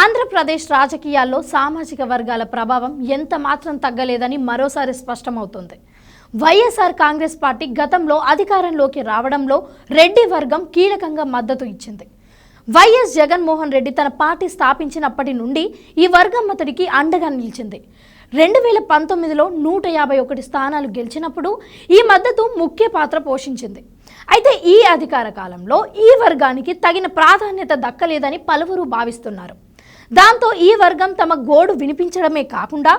ఆంధ్రప్రదేశ్ రాజకీయాల్లో సామాజిక వర్గాల ప్రభావం ఎంత మాత్రం తగ్గలేదని మరోసారి స్పష్టమవుతుంది. వైఎస్ఆర్ కాంగ్రెస్ పార్టీ గతంలో అధికారంలోకి రావడంలో రెడ్డి వర్గం కీలకంగా మద్దతు ఇచ్చింది. వైఎస్ జగన్మోహన్ రెడ్డి తన పార్టీ స్థాపించినప్పటి నుండి ఈ వర్గం అతడికి అండగా నిలిచింది. రెండు వేల పంతొమ్మిదిలో నూట యాభై ఒకటి స్థానాలు గెలిచినప్పుడు ఈ మద్దతు ముఖ్య పాత్ర పోషించింది. అయితే ఈ అధికార కాలంలో ఈ వర్గానికి తగిన ప్రాధాన్యత దక్కలేదని పలువురు భావిస్తున్నారు. దాంతో ఈ వర్గం తమ గోడు వినిపించడమే కాకుండా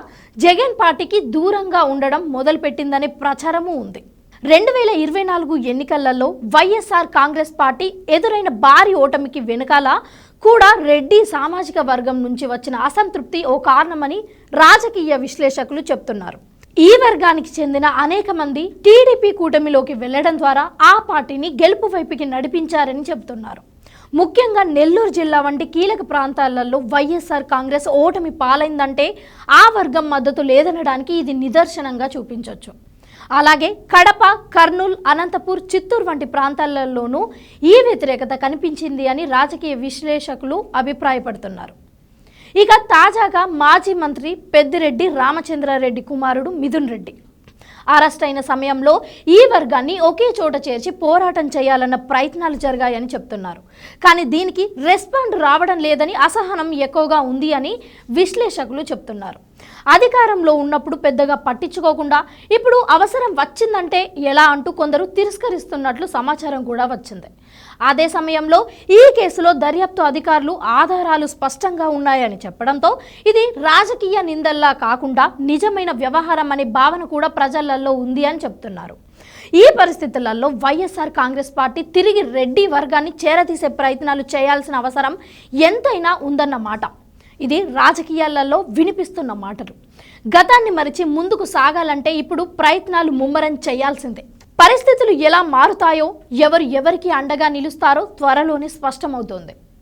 జగన్ పార్టీకి దూరంగా ఉండడం మొదలుపెట్టిందనే ప్రచారము ఉంది. రెండు వేల ఇరవై నాలుగు ఎన్నికలలో వైఎస్ఆర్ కాంగ్రెస్ పార్టీ ఎదురైన భారీ ఓటమికి వెనుకాల కూడా రెడ్డి సామాజిక వర్గం నుంచి వచ్చిన అసంతృప్తి ఓ కారణమని రాజకీయ విశ్లేషకులు చెప్తున్నారు. ఈ వర్గానికి చెందిన అనేక మంది టీడీపీ కూటమిలోకి వెళ్ళడం ద్వారా ఆ పార్టీని గెలుపు వైపుకి నడిపించారని చెబుతున్నారు. ముఖ్యంగా నెల్లూరు జిల్లా వంటి కీలక ప్రాంతాలలో వైఎస్ఆర్ కాంగ్రెస్ ఓటమి పాలైందంటే ఆ వర్గం మద్దతు లేదనడానికి ఇది నిదర్శనంగా చూపించవచ్చు అలాగే కడప కర్నూలు అనంతపూర్ చిత్తూరు వంటి ప్రాంతాలలోనూ ఈ వ్యతిరేకత కనిపించింది అని రాజకీయ విశ్లేషకులు అభిప్రాయపడుతున్నారు. ఇక తాజాగా మాజీ మంత్రి పెద్దిరెడ్డి రామచంద్రారెడ్డి కుమారుడు మిథున్ రెడ్డి. అరెస్ట్ అయిన సమయంలో ఈ వర్గాన్ని ఒకే చోట చేర్చి పోరాటం చేయాలన్న ప్రయత్నాలు జరిగాయని చెప్తున్నారు. కానీ దీనికి రెస్పాండ్ రావడం లేదని అసహనం ఎక్కువగా ఉంది అని విశ్లేషకులు చెప్తున్నారు. అధికారంలో ఉన్నప్పుడు పెద్దగా పట్టించుకోకుండా ఇప్పుడు అవసరం వచ్చిందంటే ఎలా అంటూ కొందరు తిరస్కరిస్తున్నట్లు సమాచారం కూడా వచ్చింది. అదే సమయంలో ఈ కేసులో దర్యాప్తు అధికారులు ఆధారాలు స్పష్టంగా ఉన్నాయని చెప్పడంతో ఇది రాజకీయ నిందల్లా కాకుండా నిజమైన వ్యవహారం అనే భావన కూడా ప్రజల ఉంది అని చెప్తున్నారు. ఈ పరిస్థితులలో వైఎస్ఆర్ కాంగ్రెస్ పార్టీ తిరిగి రెడ్డి వర్గాన్ని చేరతీసే ప్రయత్నాలు చేయాల్సిన అవసరం ఎంతైనా ఉందన్న మాట. ఇది రాజకీయాలలో వినిపిస్తున్న మాటలు. గతాన్ని మరిచి ముందుకు సాగాలంటే ఇప్పుడు ప్రయత్నాలు ముమ్మరం చేయాల్సిందే. పరిస్థితులు ఎలా మారుతాయో ఎవరు ఎవరికి అండగా నిలుస్తారో త్వరలోనే స్పష్టమవుతోంది.